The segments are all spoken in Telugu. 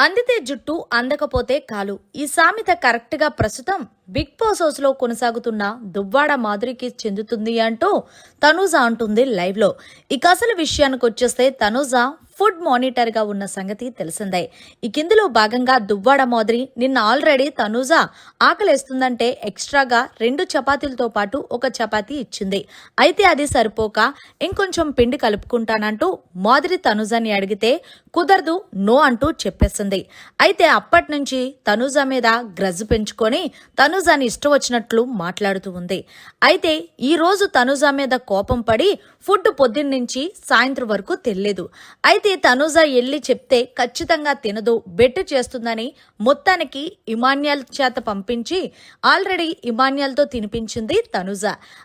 అందితే జుట్టు అందకపోతే కాలు. ఈ సామెత కరెక్ట్గా ప్రస్తుతం బిగ్ బాస్ కొనసాగుతున్న దువ్వాడ మాధురికి చెందుతుంది అంటూ తనూజ అంటుంది లైవ్లో ఇక అసలు విషయానికి వచ్చేస్తే తనూజ ఫుడ్ మానిటర్గా ఉన్న సంగతి తెలిసిందే. ఈ కిందులో భాగంగా దువ్వాడ మాదిరి నిన్న ఆల్రెడీ తనూజ ఆకలేస్తుందంటే ఎక్స్ట్రాగా రెండు చపాతీలతో పాటు ఒక చపాతీ ఇచ్చింది. అయితే అది సరిపోక ఇంకొంచెం పిండి కలుపుకుంటానంటూ మాదిరి తనుజని అడిగితే కుదరదు నో అంటూ చెప్పేసింది. అయితే అప్పటి నుంచి తనుజ మీద గ్రజ్జు పెంచుకొని తనుజాని ఇష్టం వచ్చినట్లు మాట్లాడుతూ ఉంది. అయితే ఈ రోజు తనుజ మీద కోపం పడి ఫుడ్ పొద్దున్న నుంచి సాయంత్రం వరకు తెలియదు అయితే తనుజ ఎల్లి చెప్తే ఖచ్చితంగా తినదు బెట్ చేస్తుందని మొత్తానికి ఇమాన్యాల్ చేత పంపించి ఆల్రెడీ ఇమాన్యాల్తో తినిపించింది తనుజ.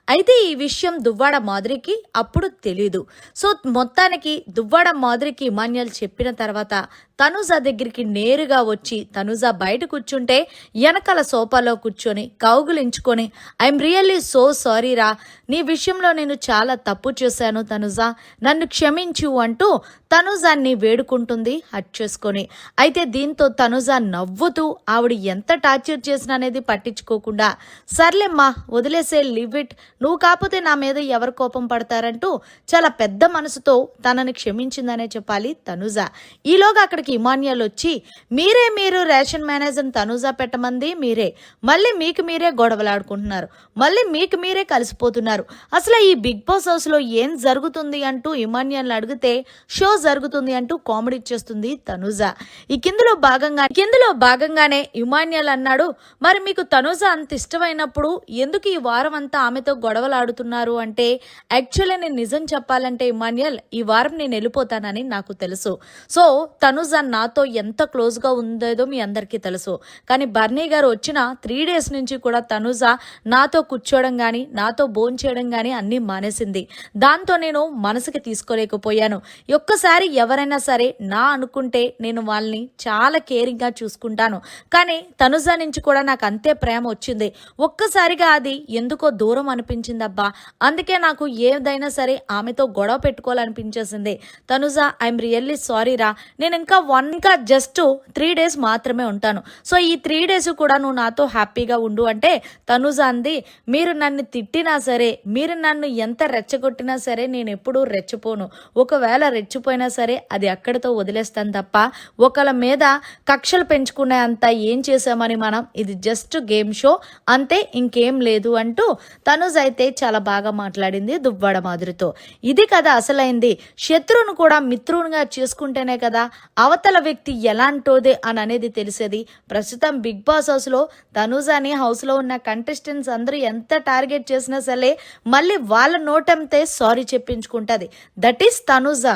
అయితే ఈ విషయం దువ్వాడ మాధురికి అప్పుడు తెలీదు. సో మొత్తానికి దువ్వాడ మాధురికి ఇమాన్యాల్ చెప్పిన తర్వాత తనుజ దగ్గరికి నేరుగా వచ్చి తనుజ బయట కూర్చుంటే వెనకాల సోఫాలో కూర్చొని కౌగులించుకొని ఐఎమ్ రియల్లీ సో సారీ రా నీ విషయంలో నేను చాలా తప్పు చేశాను తనుజ. నన్ను క్షమించు అంటూ తనుజాన్ని వేడుకుంటుంది. హట్ చేసుకొని. అయితే దీంతో తనుజ నవ్వుతూ ఆవిడ ఎంత టార్చర్ చేసినా అనేది పట్టించుకోకుండా సర్లేమ్మా వదిలేసే లివ్ ఇట్. నువ్వు కాకపోతే నా మీద ఎవరు కోపం పడతారంటూ చాలా పెద్ద మనసుతో తనని క్షమించిందనే చెప్పాలి తనుజ. ఈలోగా అక్కడికి ఇమాన్యాలు వచ్చి మీరే మీరు రేషన్ మేనేజర్ తనుజ పెట్టమంది మీరే. మళ్ళీ మీకు మీరే గొడవలాడుకుంటున్నారు. మళ్ళీ మీకు మీరే కలిసిపోతున్నారు. అసలు ఈ బిగ్ బాస్ హౌస్లో ఏం జరుగుతుంది? అంటూ ఇమాన్యాలను అడిగితే షో జరుగుతుంది అంటూ కామెడీ చేస్తుంది తనుజ. ఈ కిందలో భాగంగా కిందలో భాగంగానే ఇమాన్యాల్ అన్నాడు మరి మీకు తనుజ అంత ఇష్టమైనప్పుడు ఎందుకు ఈ వారం అంతా ఆమెతో గొడవలాడుతున్నారు అంటే యాక్చువల్లీ నేను నిజం చెప్పాలంటే ఇమాన్యాల్ ఈ వారం నేను వెళ్ళిపోతానని నాకు తెలుసు. సో తనుజ నాతో ఎంత క్లోజ్గా ఉందేదో మీ అందరికీ తెలుసు. కానీ బర్నీ గారు వచ్చిన త్రీ డేస్ నుంచి కూడా తనుజ నాతో కూర్చోవడం గాని నాతో భోంచేయడం చేయడం గాని అన్ని మానేసింది. దాంతో నేను మనసుకి తీసుకోలేకపోయాను. ఒక్కసారి ఎవరైనా సరే నా అనుకుంటే నేను వాళ్ళని చాలా కేరింగ్గా చూసుకుంటాను. కానీ తనుజ నుంచి కూడా నాకు అంతే ప్రేమ వచ్చింది. ఒక్కసారిగా అది ఎందుకో దూరం అనిపించింది అబ్బా అందుకే నాకు ఏదైనా సరే ఆమెతో గొడవ పెట్టుకోవాలనిపించేసింది. తనుజ ఐఎమ్ రియల్లీ సారీ రా. నేను ఇంకా వన్ ఇంకా జస్ట్ త్రీ డేస్ మాత్రమే ఉంటాను. సో ఈ త్రీ డేస్ కూడా నువ్వు నాతో హ్యాపీగా ఉండు. అంటే తనుజ అంది మీరు నన్ను తిట్టినా సరే మీరు నన్ను ఎంత రెచ్చగొట్టినా సరే నేను ఎప్పుడూ రెచ్చిపోను. ఒకవేళ రెచ్చిపోయినా సరే అది అక్కడితో వదిలేస్తాను తప్ప ఒకళ్ళ మీద కక్షలు పెంచుకునే అంత ఏం చేసామని మనం ఇది జస్ట్ గేమ్ షో అంతే ఇంకేం లేదు అంటూ తనుజ్ అయితే చాలా బాగా మాట్లాడింది దువ్వాడ మాధురితో. ఇది కదా అసలైంది. శత్రువును కూడా మిత్రునిగా చేసుకుంటేనే కదా అవతల వ్యక్తి ఎలాంటోదే అని అనేది తెలిసేది. ప్రస్తుతం బిగ్ బాస్ హౌస్లో అని హౌస్లో ఉన్న కంటెస్టెంట్స్ అందరూ ఎంత టార్గెట్ చేసినా సరే మళ్ళీ వాళ్ళ నోటంతే సారీ చెప్పించుకుంటది. That is Tanuja.